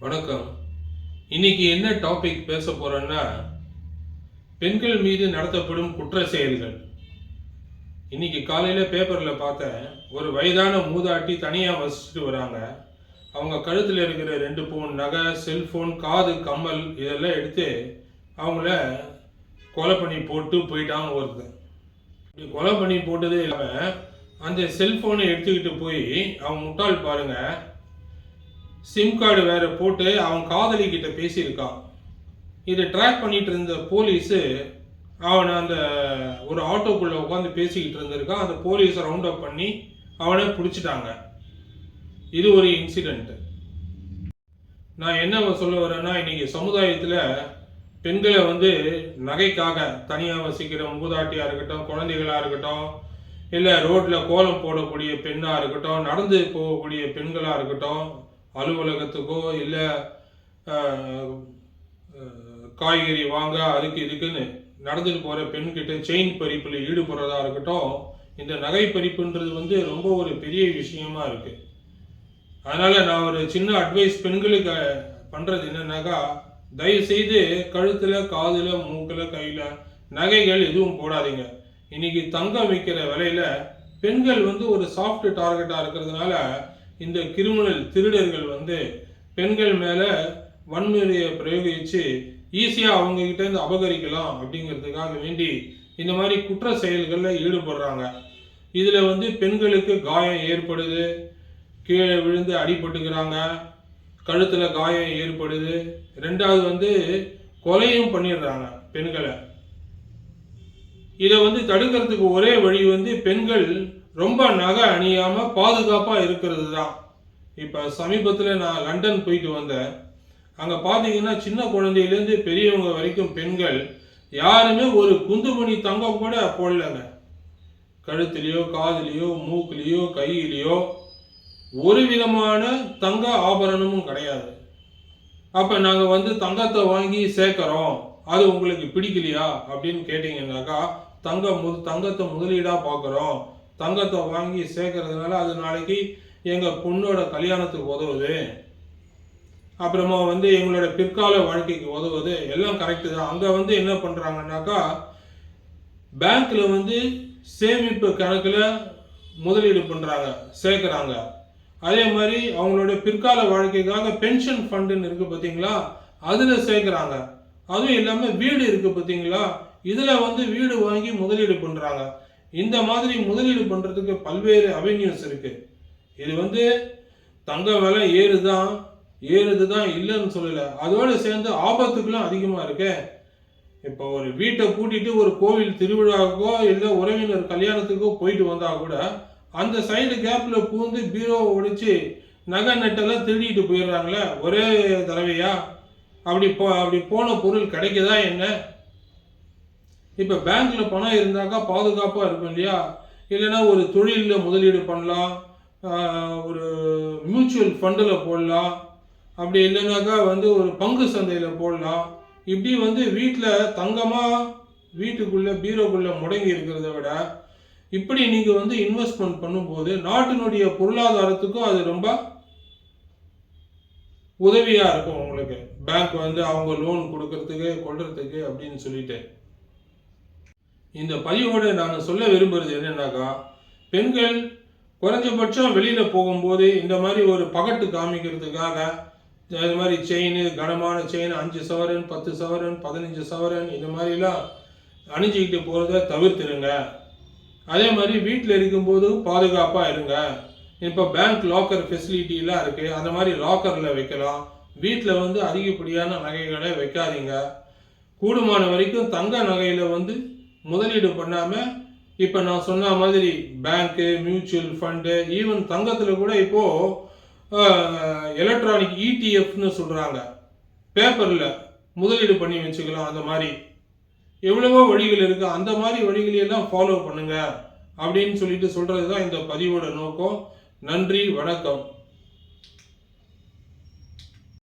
வணக்கம். இன்னைக்கு என்ன டாபிக் பேச போறேன்னா பெண்கள் மீது நடத்தப்படும் குற்ற செயல்கள். இன்னைக்கு காலையில பேப்பர்ல பார்த்தேன் ஒரு வயதான மூதாட்டி தனியா வசிச்சுட்டு வராங்க. அவங்க கழுத்தில் இருக்கிற ரெண்டு பவுன் நகை செல்போன் காது கம்மல் இதெல்லாம் எடுத்து அவங்கள கொலை பண்ணி போட்டு போயிட்டாங்க ஒருத்தன். இப்படி கொலை பண்ணி போட்டதே இல்லாமல் அந்த செல்ஃபோனை எடுத்துக்கிட்டு போய் அவன் முட்டாள் பாருங்கள் சிம் கார்டு வேற போட்டு அவன் காதலி கிட்ட பேசியிருக்கான். இதை ட்ராக் பண்ணிட்டு இருந்த போலீஸு அவனை அந்த ஒரு ஆட்டோக்குள்ளே உட்காந்து பேசிக்கிட்டு இருந்திருக்கான். அந்த போலீஸை ரவுண்ட் அப் பண்ணி அவனை பிடிச்சிட்டாங்க. இது ஒரு இன்சிடெண்ட்டு நான் என்ன சொல்ல வரேன்னா இன்னைக்கு சமுதாயத்தில் பெண்களை வந்து நகைக்காக தனியாக வசிக்கிற மூதாட்டியாக இருக்கட்டும் குழந்தைகளாக இருக்கட்டும் இல்லை ரோட்டில் கோலம் போடக்கூடிய பெண்ணாக இருக்கட்டும் நடந்து போகக்கூடிய பெண்களாக இருக்கட்டும் அலுவலகத்துக்கோ இல்லை காய்கறி வாங்க அதுக்கு இதுக்குன்னு நடந்துட்டு போகிற பெண்கிட்ட செயின் பறிப்பில் ஈடுபடுறதா இருக்கட்டும் இந்த நகை பறிப்புன்றது வந்து ரொம்ப ஒரு பெரிய விஷயமா இருக்கு. அதனால் நான் ஒரு சின்ன அட்வைஸ் பெண்களுக்கு பண்ணுறது என்னன்னாக்கா தயவு செய்து கழுத்தில் காதில் மூக்கில் கையில் நகைகள் எதுவும் போடாதீங்க. இன்னைக்கு தங்கம் விற்கிற விலையில் பெண்கள் வந்து ஒரு சாஃப்ட் டார்கெட்டாக இருக்கிறதுனால இந்த கிரிமினல் திருடர்கள் வந்து பெண்கள் மேலே வன்முறையை பிரயோகிச்சு ஈஸியாக அவங்கக்கிட்ட இருந்து அபகரிக்கலாம் அப்படிங்கிறதுக்காக வேண்டி இந்த மாதிரி குற்ற செயல்களில் ஈடுபடுறாங்க. இதில் வந்து பெண்களுக்கு காயம் ஏற்படுது. கீழே விழுந்து அடிபட்டுக்கிறாங்க. கழுத்தில் காயம் ஏற்படுது. ரெண்டாவது வந்து கொலையும் பண்ணிடுறாங்க பெண்களை. இதை வந்து தடுக்கிறதுக்கு ஒரே வழி வந்து பெண்கள் ரொம்ப நகை அணியாமல் பாதுகாப்பாக இருக்கிறது தான் இப்போ சமீபத்தில் நான் லண்டன் போயிட்டு வந்தேன். அங்கே பார்த்தீங்கன்னா சின்ன குழந்தையிலேருந்து பெரியவங்க வரைக்கும் பெண்கள் யாருமே ஒரு குந்துமணி தங்கம் கூட போடலங்க. கழுத்துலயோ காதுலேயோ மூக்குலேயோ கையிலையோ ஒரு விதமான தங்க ஆபரணமும் கிடையாது. அப்போ நாங்கள் வந்து தங்கத்தை வாங்கி சேர்க்குறோம். அது உங்களுக்கு பிடிக்கலையா அப்படின்னு கேட்டீங்கன்னாக்கா தங்க மு தங்கத்தை முதலீடாக பார்க்குறோம் தங்கத்தை வாங்கி சேர்க்கறதுனால அது நாளைக்கு எங்கள் பொண்ணோட கல்யாணத்துக்கு உதவுது. அப்புறமா வந்து எங்களோட பிற்கால வாழ்க்கைக்கு உதவுது. எல்லாம் கரெக்டு தான். அங்கே வந்து என்ன பண்ணுறாங்கன்னாக்கா பேங்க்கில் வந்து சேமிப்பு கணக்கில் முதலீடு பண்ணுறாங்க சேர்க்குறாங்க. அதே மாதிரி அவங்களோட பிற்கால வாழ்க்கைக்காக பென்ஷன் ஃபண்டுன்னு இருக்குது பார்த்தீங்களா அதில் சேர்க்குறாங்க. அதுவும் இல்லாமல் வீடு இருக்குது பார்த்தீங்களா இதில் வந்து வீடு வாங்கி முதலீடு பண்ணுறாங்க இந்த மாதிரி முதலீடு பண்ணுறதுக்கு பல்வேறு அவென்யூஸ் இருக்கு. இது வந்து தங்க விலை ஏறுதான் ஏறுது தான் இல்லைன்னு சொல்லலை. அதோட சேர்ந்து ஆபத்துகளும் அதிகமாக இருக்கு. இப்போ ஒரு வீட்டை பூட்டிட்டு ஒரு கோவில் திருவிழாவுக்கோ இல்லை உறவினர் கல்யாணத்துக்கோ போயிட்டு வந்தால் கூட அந்த சைடு கேப்பில் பூந்து பீரோவை உடைச்சு நகை நட்டெல்லாம் திருடிட்டு போயிடுறாங்களே. ஒரே தடவையா? அப்படி போ அப்படி போன பொருள் கிடைக்கதா என்ன? இப்போ பேங்க்கில் பணம் இருந்தாக்கா பாதுகாப்பாக இருக்கும் இல்லையா? இல்லைன்னா ஒரு தொழிலில் முதலீடு பண்ணலாம். ஒரு மியூச்சுவல் ஃபண்டில் போடலாம். அப்படி இல்லைனாக்கா வந்து ஒரு பங்கு சந்தையில் போடலாம். இப்படி வந்து வீட்டில் தங்கமாக வீட்டுக்குள்ளே பீரோக்குள்ளே முடங்கி இருக்கிறத விட இப்படி நீங்கள் வந்து இன்வெஸ்ட்மெண்ட் பண்ணும்போது நாட்டினுடைய பொருளாதாரத்துக்கும் அது ரொம்ப உதவியாக இருக்கும் உங்களுக்கு. பேங்க் வந்து அவங்க லோன் கொடுக்கறதுக்கு கொள்றதுக்கு அப்படின்னு சொல்லிட்டு. இந்த பதிவோடு நான் சொல்ல விரும்புகிறது என்னென்னாக்கா பெண்கள் குறைஞ்சபட்சம் வெளியில் போகும்போது இந்த மாதிரி ஒரு பகட்டு காமிக்கிறதுக்காக இது மாதிரி செயின் கனமான செயின் அஞ்சு சவரன் பத்து சவரன் பதினஞ்சு சவரன் இந்த மாதிரிலாம் அணிஞ்சிக்கிட்டு போகிறத தவிர்த்துருங்க. அதே மாதிரி வீட்டில் இருக்கும்போது பாதுகாப்பாக இருங்க. இப்போ பேங்க் லாக்கர் ஃபெசிலிட்டிலாம் இருக்குது அந்த மாதிரி லாக்கரில் வைக்கலாம். வீட்டில் வந்து அதிகப்படியான நகைகளை வைக்காதீங்க. கூடுமான வரைக்கும் தங்க நகையில் வந்து முதலீடு பண்ணாமல் இப்போ நான் சொன்ன மாதிரி பேங்க்கு மியூச்சுவல் ஃபண்டு ஈவன் தங்கத்தில் கூட இப்போது எலக்ட்ரானிக் இடிஎஃப்னு சொல்கிறாங்க பேப்பரில் முதலீடு பண்ணி வச்சுக்கலாம் அந்த மாதிரி. எவ்வளவோ வழிகள் இருக்குது அந்த மாதிரி வழிகளையெல்லாம் ஃபாலோ பண்ணுங்கள் அப்படின்னு சொல்லிட்டு சொல்கிறது தான் இந்த பதிவோட நோக்கம். நன்றி வணக்கம்.